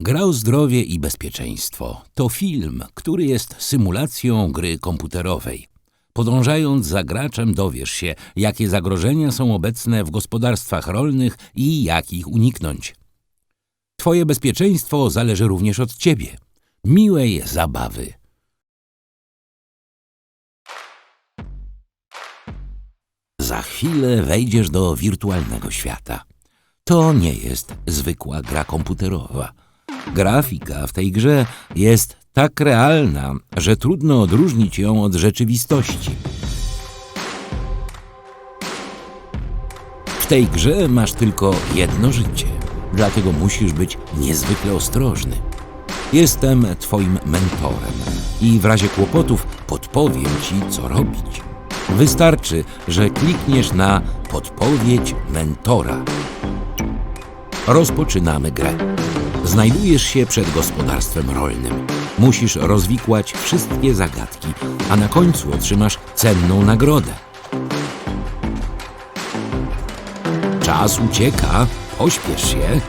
Gra o zdrowie i bezpieczeństwo to film, który jest symulacją gry komputerowej. Podążając za graczem dowiesz się, jakie zagrożenia są obecne w gospodarstwach rolnych i jak ich uniknąć. Twoje bezpieczeństwo zależy również od ciebie. Miłej zabawy. Za chwilę wejdziesz do wirtualnego świata. To nie jest zwykła gra komputerowa. Grafika w tej grze jest tak realna, że trudno odróżnić ją od rzeczywistości. W tej grze masz tylko jedno życie, dlatego musisz być niezwykle ostrożny. Jestem Twoim mentorem i w razie kłopotów podpowiem Ci, co robić. Wystarczy, że klikniesz na podpowiedź mentora. Rozpoczynamy grę. Znajdujesz się przed gospodarstwem rolnym. Musisz rozwikłać wszystkie zagadki, a na końcu otrzymasz cenną nagrodę. Czas ucieka, pośpiesz się.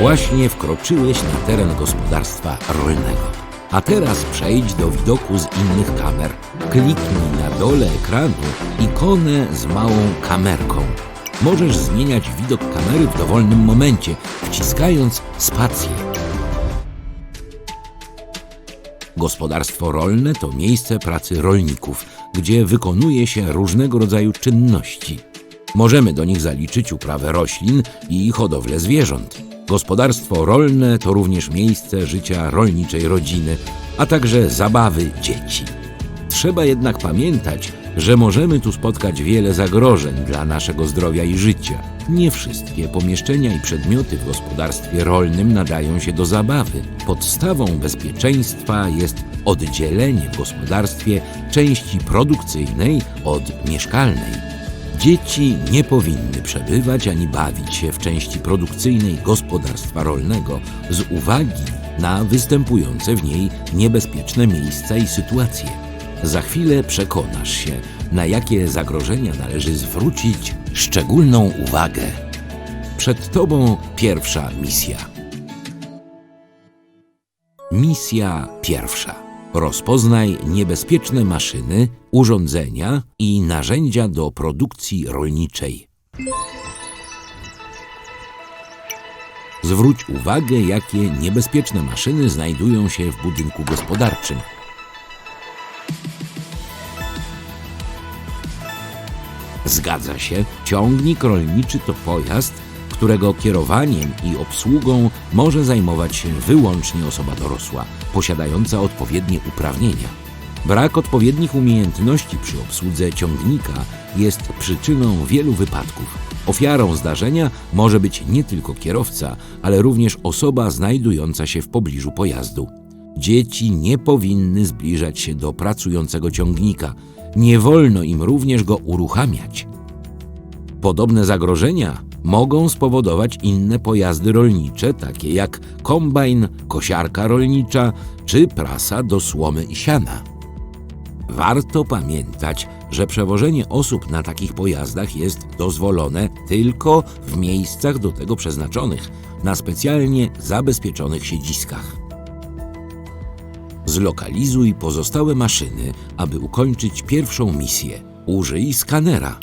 Właśnie wkroczyłeś na teren gospodarstwa rolnego. A teraz przejdź do widoku z innych kamer. Kliknij na dole ekranu ikonę z małą kamerką. Możesz zmieniać widok kamery w dowolnym momencie, wciskając spację. Gospodarstwo rolne to miejsce pracy rolników, gdzie wykonuje się różnego rodzaju czynności. Możemy do nich zaliczyć uprawę roślin i hodowlę zwierząt. Gospodarstwo rolne to również miejsce życia rolniczej rodziny, a także zabawy dzieci. Trzeba jednak pamiętać, że możemy tu spotkać wiele zagrożeń dla naszego zdrowia i życia. Nie wszystkie pomieszczenia i przedmioty w gospodarstwie rolnym nadają się do zabawy. Podstawą bezpieczeństwa jest oddzielenie w gospodarstwie części produkcyjnej od mieszkalnej. Dzieci nie powinny przebywać ani bawić się w części produkcyjnej gospodarstwa rolnego z uwagi na występujące w niej niebezpieczne miejsca i sytuacje. Za chwilę przekonasz się, na jakie zagrożenia należy zwrócić szczególną uwagę. Przed Tobą pierwsza misja. Misja pierwsza. Rozpoznaj niebezpieczne maszyny, urządzenia i narzędzia do produkcji rolniczej. Zwróć uwagę, jakie niebezpieczne maszyny znajdują się w budynku gospodarczym. Zgadza się, ciągnik rolniczy to pojazd, którego kierowaniem i obsługą może zajmować się wyłącznie osoba dorosła, posiadająca odpowiednie uprawnienia. Brak odpowiednich umiejętności przy obsłudze ciągnika jest przyczyną wielu wypadków. Ofiarą zdarzenia może być nie tylko kierowca, ale również osoba znajdująca się w pobliżu pojazdu. Dzieci nie powinny zbliżać się do pracującego ciągnika. Nie wolno im również go uruchamiać. Podobne zagrożenia mogą spowodować inne pojazdy rolnicze, takie jak kombajn, kosiarka rolnicza czy prasa do słomy i siana. Warto pamiętać, że przewożenie osób na takich pojazdach jest dozwolone tylko w miejscach do tego przeznaczonych, na specjalnie zabezpieczonych siedziskach. Zlokalizuj pozostałe maszyny, aby ukończyć pierwszą misję. Użyj skanera.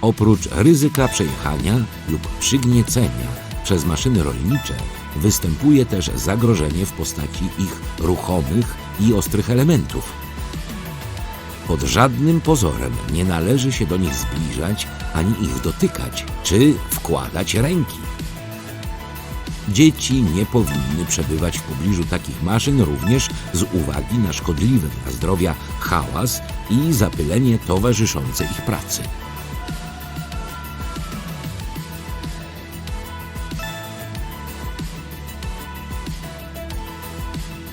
Oprócz ryzyka przejechania lub przygniecenia przez maszyny rolnicze, występuje też zagrożenie w postaci ich ruchomych i ostrych elementów. Pod żadnym pozorem nie należy się do nich zbliżać ani ich dotykać czy wkładać ręki. Dzieci nie powinny przebywać w pobliżu takich maszyn również z uwagi na szkodliwy dla zdrowia hałas i zapylenie towarzyszące ich pracy.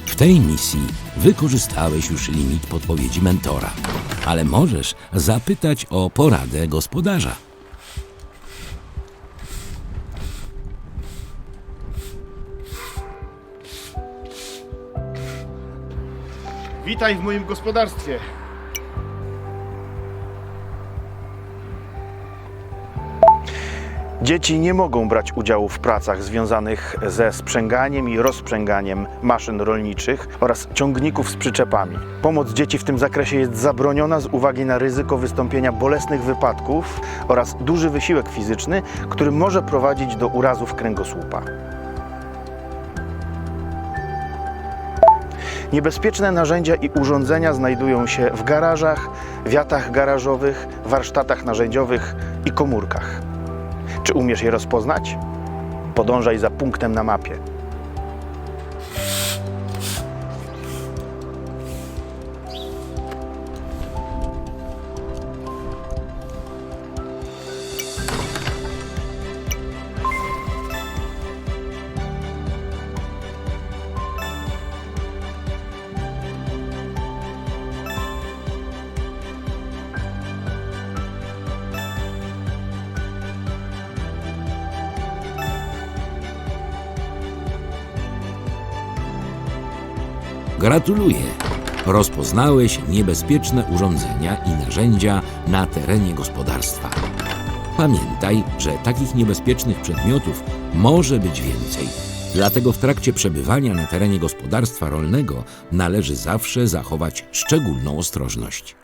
W tej misji wykorzystałeś już limit podpowiedzi mentora, ale możesz zapytać o poradę gospodarza. Witaj w moim gospodarstwie. Dzieci nie mogą brać udziału w pracach związanych ze sprzęganiem i rozprzęganiem maszyn rolniczych oraz ciągników z przyczepami. Pomoc dzieci w tym zakresie jest zabroniona z uwagi na ryzyko wystąpienia bolesnych wypadków oraz duży wysiłek fizyczny, który może prowadzić do urazów kręgosłupa. Niebezpieczne narzędzia i urządzenia znajdują się w garażach, wiatach garażowych, warsztatach narzędziowych i komórkach. Czy umiesz je rozpoznać? Podążaj za punktem na mapie. Gratuluję! Rozpoznałeś niebezpieczne urządzenia i narzędzia na terenie gospodarstwa. Pamiętaj, że takich niebezpiecznych przedmiotów może być więcej. Dlatego w trakcie przebywania na terenie gospodarstwa rolnego należy zawsze zachować szczególną ostrożność.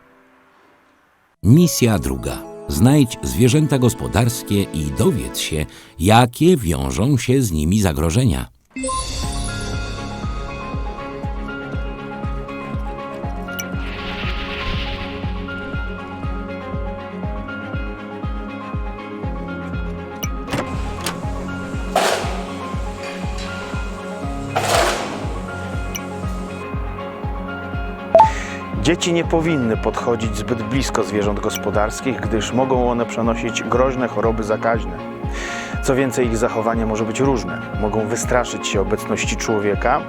Misja druga. Znajdź zwierzęta gospodarskie i dowiedz się, jakie wiążą się z nimi zagrożenia. Dzieci nie powinny podchodzić zbyt blisko zwierząt gospodarskich, gdyż mogą one przenosić groźne choroby zakaźne. Co więcej, ich zachowanie może być różne. Mogą wystraszyć się obecności człowieka,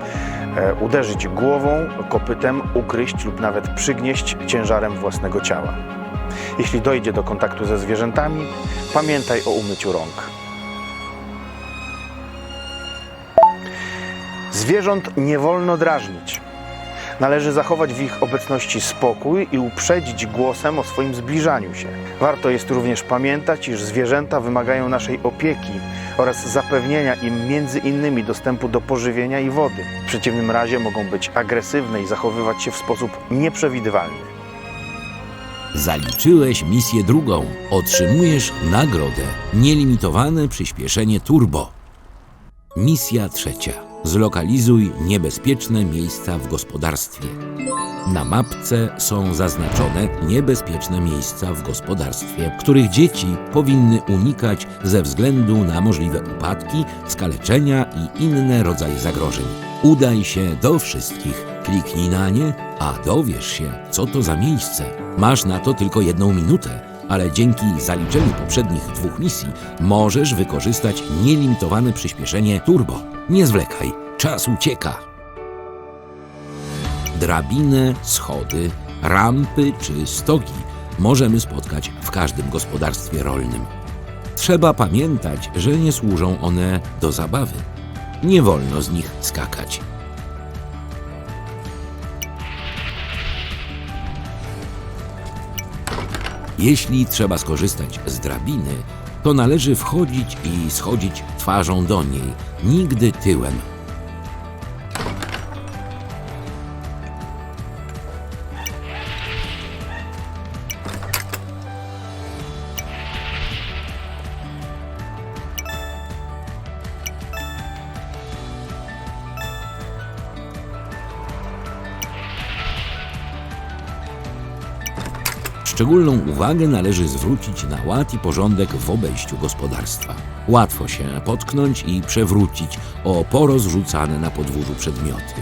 e, uderzyć głową, kopytem, ugryźć lub nawet przygnieść ciężarem własnego ciała. Jeśli dojdzie do kontaktu ze zwierzętami, pamiętaj o umyciu rąk. Zwierząt nie wolno drażnić. Należy zachować w ich obecności spokój i uprzedzić głosem o swoim zbliżaniu się. Warto jest również pamiętać, iż zwierzęta wymagają naszej opieki oraz zapewnienia im między innymi dostępu do pożywienia i wody. W przeciwnym razie mogą być agresywne i zachowywać się w sposób nieprzewidywalny. Zaliczyłeś misję drugą. Otrzymujesz nagrodę. Nielimitowane przyspieszenie turbo. Misja trzecia. Zlokalizuj niebezpieczne miejsca w gospodarstwie. Na mapce są zaznaczone niebezpieczne miejsca w gospodarstwie, których dzieci powinny unikać ze względu na możliwe upadki, skaleczenia i inne rodzaje zagrożeń. Udaj się do wszystkich, kliknij na nie, a dowiesz się, co to za miejsce. Masz na to tylko jedną minutę, ale dzięki zaliczeniu poprzednich dwóch misji możesz wykorzystać nielimitowane przyspieszenie turbo. Nie zwlekaj, czas ucieka. Drabiny, schody, rampy czy stogi możemy spotkać w każdym gospodarstwie rolnym. Trzeba pamiętać, że nie służą one do zabawy. Nie wolno z nich skakać. Jeśli trzeba skorzystać z drabiny, to należy wchodzić i schodzić twarzą do niej, nigdy tyłem. Szczególną uwagę należy zwrócić na ład i porządek w obejściu gospodarstwa. Łatwo się potknąć i przewrócić o porozrzucane na podwórzu przedmioty.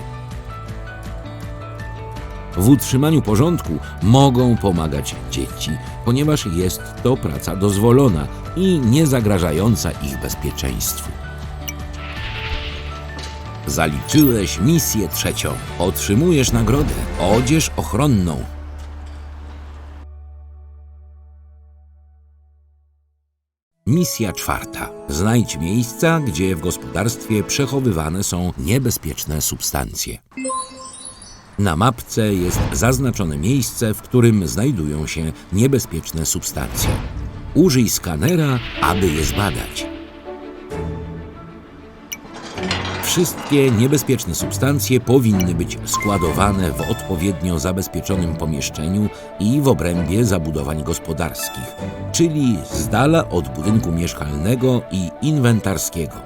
W utrzymaniu porządku mogą pomagać dzieci, ponieważ jest to praca dozwolona i nie zagrażająca ich bezpieczeństwu. Zaliczyłeś misję trzecią. Otrzymujesz nagrodę odzież ochronną. Misja czwarta. Znajdź miejsca, gdzie w gospodarstwie przechowywane są niebezpieczne substancje. Na mapce jest zaznaczone miejsce, w którym znajdują się niebezpieczne substancje. Użyj skanera, aby je zbadać. Wszystkie niebezpieczne substancje powinny być składowane w odpowiednio zabezpieczonym pomieszczeniu i w obrębie zabudowań gospodarskich, czyli z dala od budynku mieszkalnego i inwentarskiego.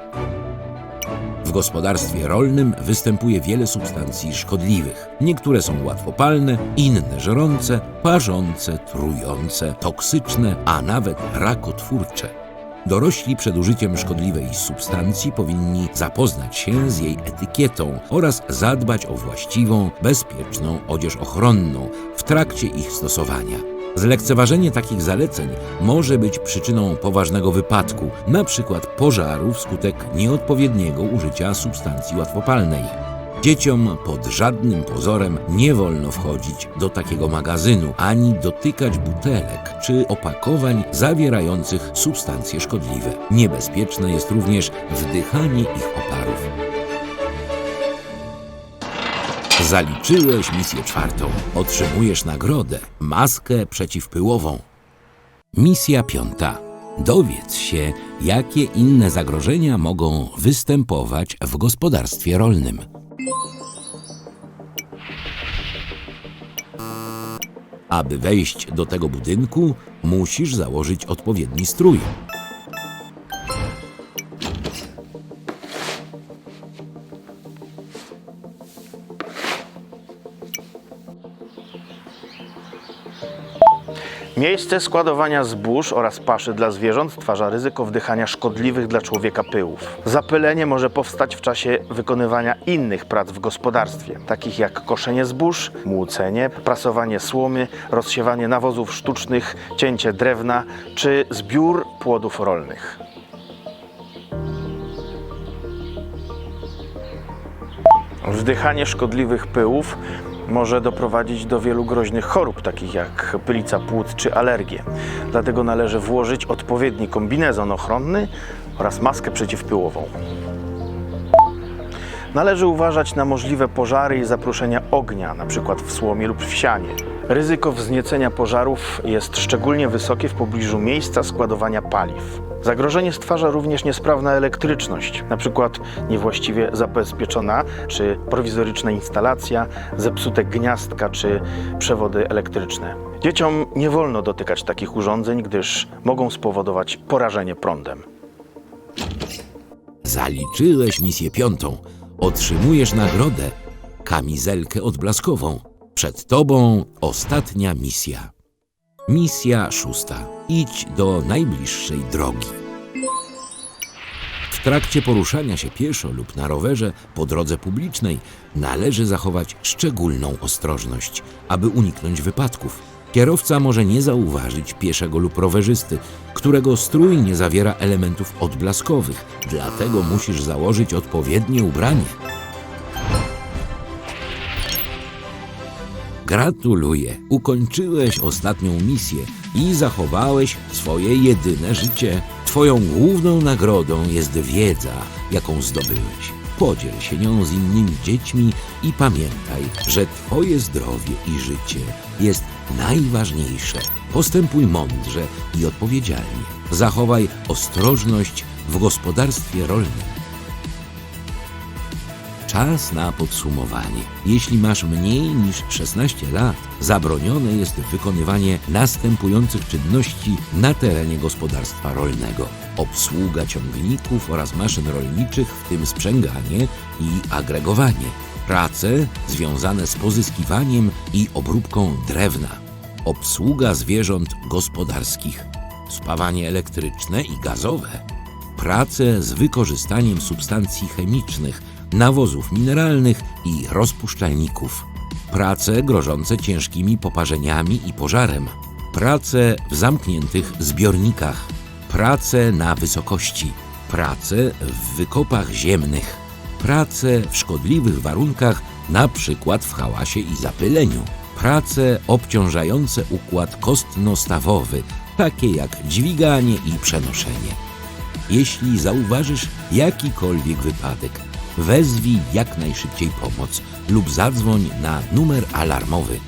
W gospodarstwie rolnym występuje wiele substancji szkodliwych. Niektóre są łatwopalne, inne żrące, parzące, trujące, toksyczne, a nawet rakotwórcze. Dorośli przed użyciem szkodliwej substancji powinni zapoznać się z jej etykietą oraz zadbać o właściwą, bezpieczną odzież ochronną w trakcie ich stosowania. Zlekceważenie takich zaleceń może być przyczyną poważnego wypadku, np. pożaru wskutek nieodpowiedniego użycia substancji łatwopalnej. Dzieciom pod żadnym pozorem nie wolno wchodzić do takiego magazynu ani dotykać butelek czy opakowań zawierających substancje szkodliwe. Niebezpieczne jest również wdychanie ich oparów. Zaliczyłeś misję czwartą. Otrzymujesz nagrodę maskę przeciwpyłową. Misja piąta. Dowiedz się, jakie inne zagrożenia mogą występować w gospodarstwie rolnym. Aby wejść do tego budynku, musisz założyć odpowiedni strój. Miejsce składowania zbóż oraz paszy dla zwierząt stwarza ryzyko wdychania szkodliwych dla człowieka pyłów. Zapylenie może powstać w czasie wykonywania innych prac w gospodarstwie, takich jak koszenie zbóż, młócenie, prasowanie słomy, rozsiewanie nawozów sztucznych, cięcie drewna czy zbiór płodów rolnych. Wdychanie szkodliwych pyłów może doprowadzić do wielu groźnych chorób, takich jak pylica płuc czy alergie. Dlatego należy włożyć odpowiedni kombinezon ochronny oraz maskę przeciwpyłową. Należy uważać na możliwe pożary i zaproszenia ognia, np. w słomie lub w sianie. Ryzyko wzniecenia pożarów jest szczególnie wysokie w pobliżu miejsca składowania paliw. Zagrożenie stwarza również niesprawna elektryczność, np. niewłaściwie zabezpieczona czy prowizoryczna instalacja, zepsute gniazdka czy przewody elektryczne. Dzieciom nie wolno dotykać takich urządzeń, gdyż mogą spowodować porażenie prądem. Zaliczyłeś misję piątą. Otrzymujesz nagrodę kamizelkę odblaskową. Przed tobą ostatnia misja. Misja szósta. Idź do najbliższej drogi. W trakcie poruszania się pieszo lub na rowerze po drodze publicznej należy zachować szczególną ostrożność, aby uniknąć wypadków. Kierowca może nie zauważyć pieszego lub rowerzysty, którego strój nie zawiera elementów odblaskowych, dlatego musisz założyć odpowiednie ubranie. Gratuluję, ukończyłeś ostatnią misję i zachowałeś swoje jedyne życie. Twoją główną nagrodą jest wiedza, jaką zdobyłeś. Podziel się nią z innymi dziećmi i pamiętaj, że Twoje zdrowie i życie jest najważniejsze. Postępuj mądrze i odpowiedzialnie. Zachowaj ostrożność w gospodarstwie rolnym. Czas na podsumowanie. Jeśli masz mniej niż 16 lat, zabronione jest wykonywanie następujących czynności na terenie gospodarstwa rolnego: obsługa ciągników oraz maszyn rolniczych, w tym sprzęganie i agregowanie, prace związane z pozyskiwaniem i obróbką drewna, obsługa zwierząt gospodarskich, spawanie elektryczne i gazowe pracę z wykorzystaniem substancji chemicznych, nawozów mineralnych i rozpuszczalników, prace grożące ciężkimi poparzeniami i pożarem, prace w zamkniętych zbiornikach, prace na wysokości, prace w wykopach ziemnych, prace w szkodliwych warunkach, na przykład w hałasie i zapyleniu, prace obciążające układ kostno-stawowy, takie jak dźwiganie i przenoszenie. Jeśli zauważysz jakikolwiek wypadek, wezwij jak najszybciej pomoc lub zadzwoń na numer alarmowy